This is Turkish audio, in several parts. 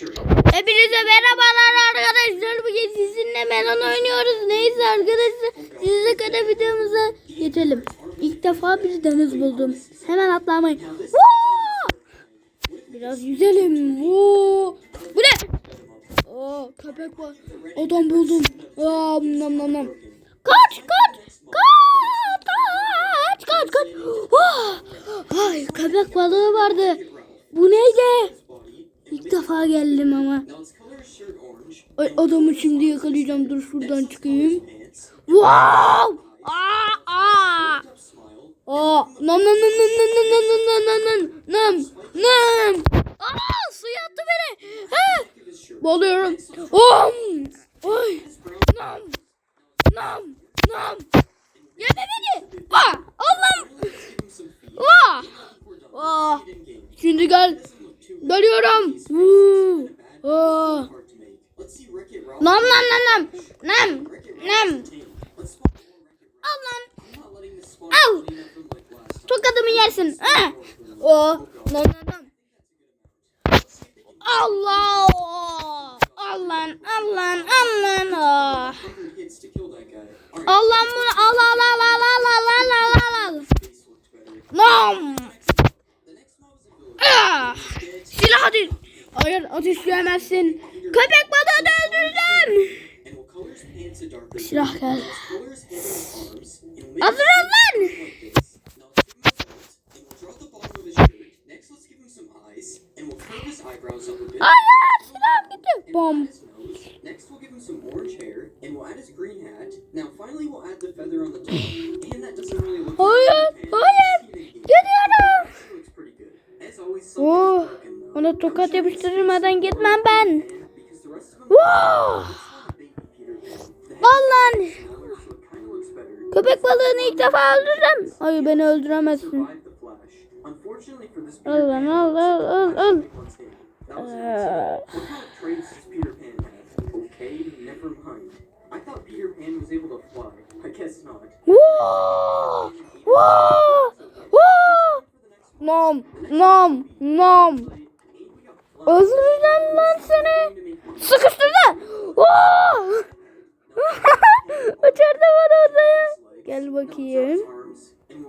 Hepinize merhabalar arkadaşlar. Bugün sizinle melon oynuyoruz. Neyse arkadaşlar. Size kadar videomuza geçelim. İlk defa bir deniz buldum. Hemen atlamayın. Biraz yüzelim. Voo! Bu ne? Aa, köpek var. Adam buldum. Aa, nam nam nam. Kaç kaç. Kaç kaç kaç kaç. Vah! Ay köpek balığı vardı. Bu neydi? Defa geldim ama. Ay adamı şimdi yakalayacağım. Dur şuradan çıkayım. Wow! Aa, aa. Aa, nam nam nam nam nam nam nam nam nam nam nam nam. Aa, suya attı beni. Ha! Boğuluyorum. Om! Ay! Nam! Nam! Nam! Yeme beni! Vah! Allah'ım! Vah! Vah! Şimdi gel. Vuu! Aa! Nam nam nam nam. Nam. Nam. Al lan. Al. Tokadımı yersin. Ha. O. Nam nam nam. Allah. Al lan. Al lan. Al lan. Ateşleyemezsin. Köpek balığını öldürdüm. Silah gel. Hazır ol lan. Hayır silah gitti. Bom. Next, we'll give him some orange hair, and we'll add his green hat. Now, finally, we'll add the feather on the Tokat yapıştırmadan gitmem ben. Wow. Köpek balığını ilk defa öldürdüm. Hayır beni öldüremezsin. Al lan al al al al. Ee... Wow! Wow! Nom, nom, nom. Öldüreceğim lan seni. Sıkıştırdı. Wow! Uçurdu bana odaya. Gel bakayım.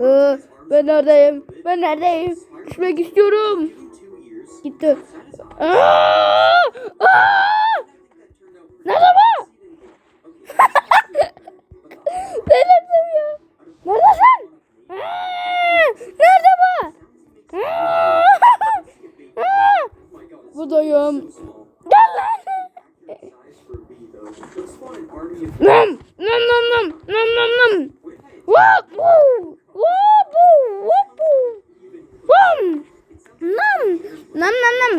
Ee, ben neredeyim? Ben neredeyim? Düşmek istiyorum. Gitti. Aa! Aa! Num num num num num num. Whoop woo whoop woo whoop woo. Wum. Num num num num.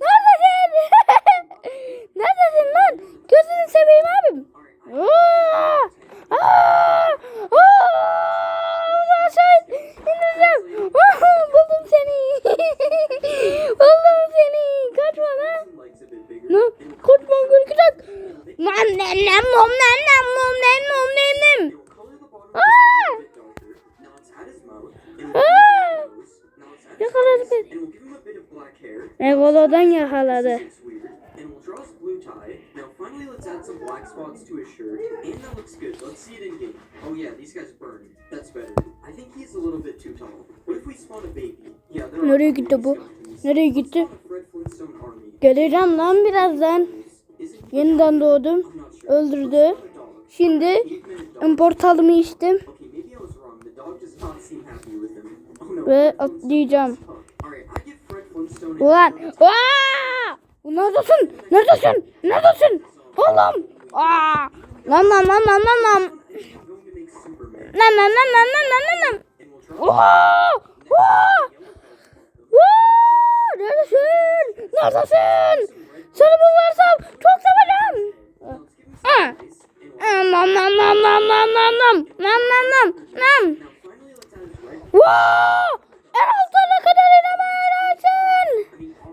Neredesin? Neredesin lan? Gözünü seveyim abim. Aa! Aa! Egolo'dan yakaladı. Nereye gitti bu? Nereye gitti? Geleceğim lan birazdan. Yeniden doğdum. Öldürdü. Şimdi portalımı içtim. Ve atlayacağım. Ulan! Aa! Neredesin? Neredesin? Neredesin? Oğlum! Aa! Lan lan lan lan lan lan! Lan lan lan lan lan lan lan Aa! Aa! Aa! Neredesin? Neredesin? Seni bulursam çok! Aa, Nam nam nam nam nam nam nam nam nam nam nam. Wow! En altına kadar inemezsin.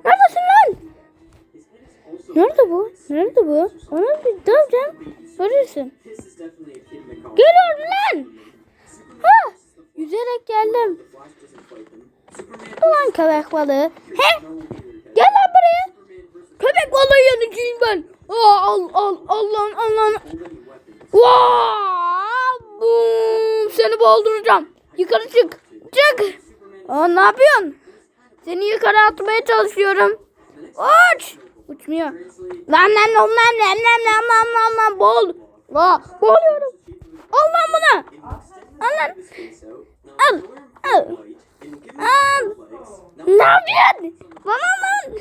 Neredesin lan? Nerede bu? Nerede bu? Onu bir döveceğim. Görürsün. Geliyorum lan. Ha! Yüzerek geldim. Ulan köpek balığı. He! Gel lan buraya. Köpek balığı yanıcıyım ben. Aa, al al Allah'ın Allah'ın. Wow! Boom! Seni boğduracağım. Yukarı çık. Çık. Aa, ne yapıyorsun? Seni yukarı atmaya çalışıyorum. Uç. Uçmuyor. Lan lan lan lan lan lan lan lan lan lan bol. Aa, boğuluyorum. Al lan bunu. Al lan. Al. Al. Al. Ne yapıyorsun? Bana lan.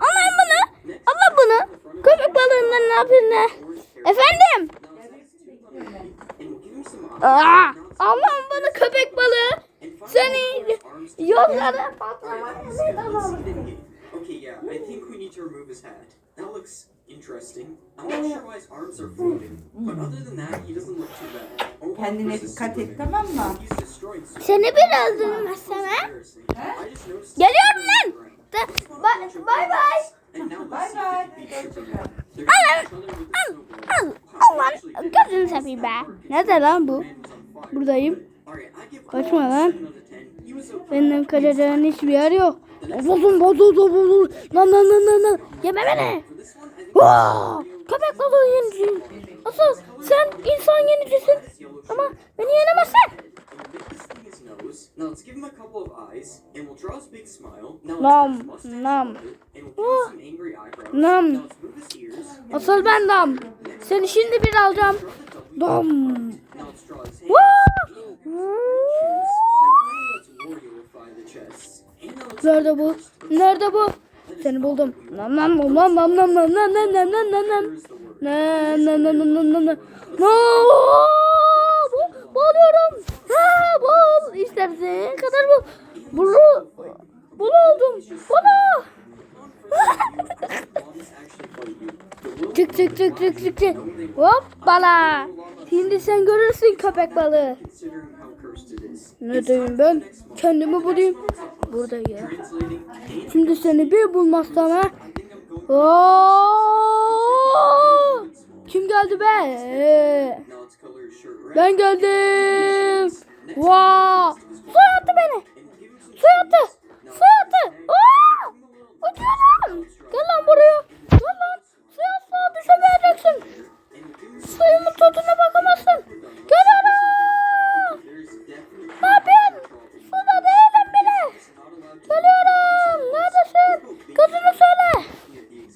Al lan bunu. Al lan bunu. Köpek balığından ne yapıyorsun ne? Efendim? Aa, al lan bunu köpek balığı. Seni yollara patlamaya neden Kendine dikkat et tamam mı? Seni bir öldürmesene. Geliyorum lan. Bye bye. Bye bye. Al al al. Allah'ın gözünü seveyim be. Nerede lan bu? Buradayım. Kaçma lan. Benim kaçacağın hiçbir yer yok. Bozun bozun bozun. Lan lan lan lan lan. Yeme beni. Oh! Köpek balığı yenici. Asıl sen insan yenicisin. Ama beni yenemezsin. Nam nam. Oh. Nam. Asıl ben nam. Seni şimdi bir alacağım. Dom. Nerede bu? Nerede bu? Seni buldum. Nam nam nam nam nam nam nam nam nam nam nam nam nam. here's the word. Na na na na na na na. No! Bu- Boğuluyorum. Ha, boğul. İstersen kadar bu. Bunu. Bunu oldum. Bunu. Çık çık çık çık çık çık. Hoppala. Şimdi sen görürsün köpek balığı. Ne diyeyim ben? Kendimi bulayım. Burada ya. Şimdi seni bir bulmazsam ha. Kim geldi be? Ben geldim. Vaa! Wow. Su attı beni. Su attı. Su attı. Oo! Uçuyorum lan. Gel lan buraya. Gel lan. Suya asla düşemeyeceksin. Suyumun tadına bakamazsın. Gel ara. Ne yapıyorsun? Suda değilim bile. Geliyorum. Neredesin? Gözünü söyle.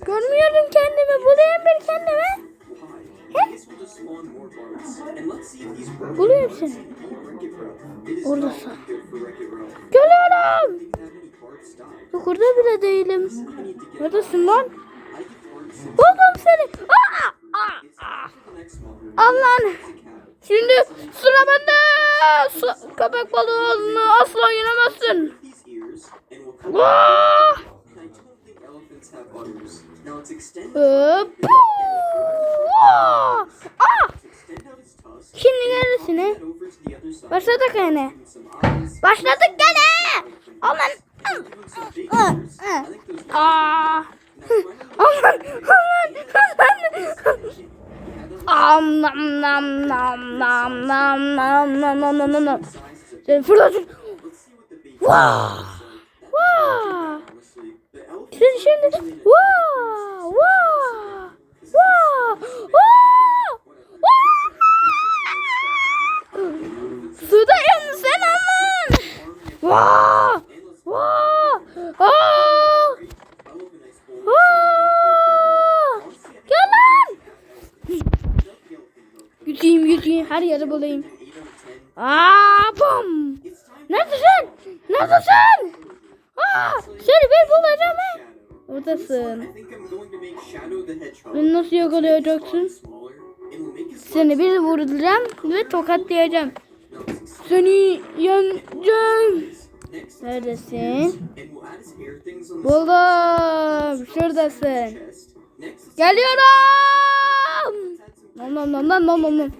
Görmüyorum kendimi. Bulayım bir kendimi. He? Bulayım seni. Oradasın. Geliyorum. Yukarıda bile değilim. Neredesin lan? Buldum seni. Aa! Aa! Allah'ın. Şimdi sıra bende. Su, köpek balığını asla yenemezsin. Aa! Aa! Şimdi neresine? Başladık gene. Başladık gene. Aman. Aa! Aman aman aman. Am nam nam nam nam nam nam nam nam nam nam nam. Sen honestly. The elephant Sen şimdi vaa vaa vaa vaa vaa. Sudayım sen aman. Vaa Her yeri bulayım. Aa, bom. Neredesin? Neredesin? Aa, seni ben bulacağım ha. Buradasın. Beni nasıl yakalayacaksın? Seni bir vuracağım ve tokatlayacağım. Seni yeneceğim. Neredesin? Buldum. Şuradasın. Geliyorum. Nom nom nom nom nom nom.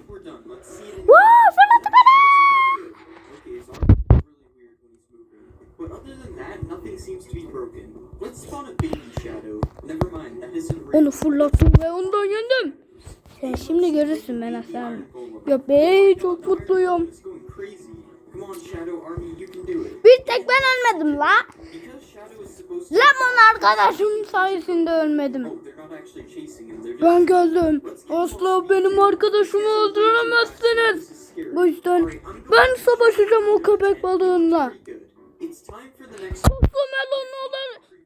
Onu fırlattım ve ondan yendim. Sen şimdi görürsün ben aslan. Ya be çok mutluyum. Bir tek ben ölmedim la. Lemon arkadaşım sayesinde ölmedim. Ben geldim. Asla benim arkadaşımı öldüremezsiniz. Bu yüzden ben savaşacağım o köpek balığınla.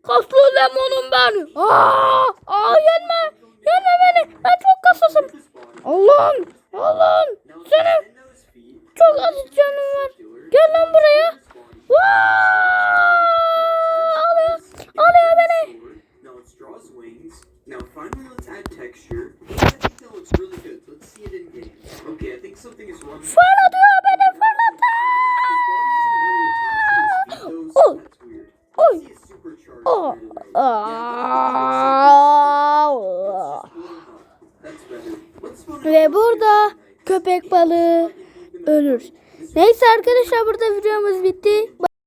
Kaslı lemonum ben. Aa, aa yenme. Yenme beni. Ben çok kaslısım. Allah'ım. Allah'ım. Senin çok az canın var. Gel lan buraya. Vaa! Alıyor. Alıyor beni. Now finally arkadaşlar burada videomuz bitti.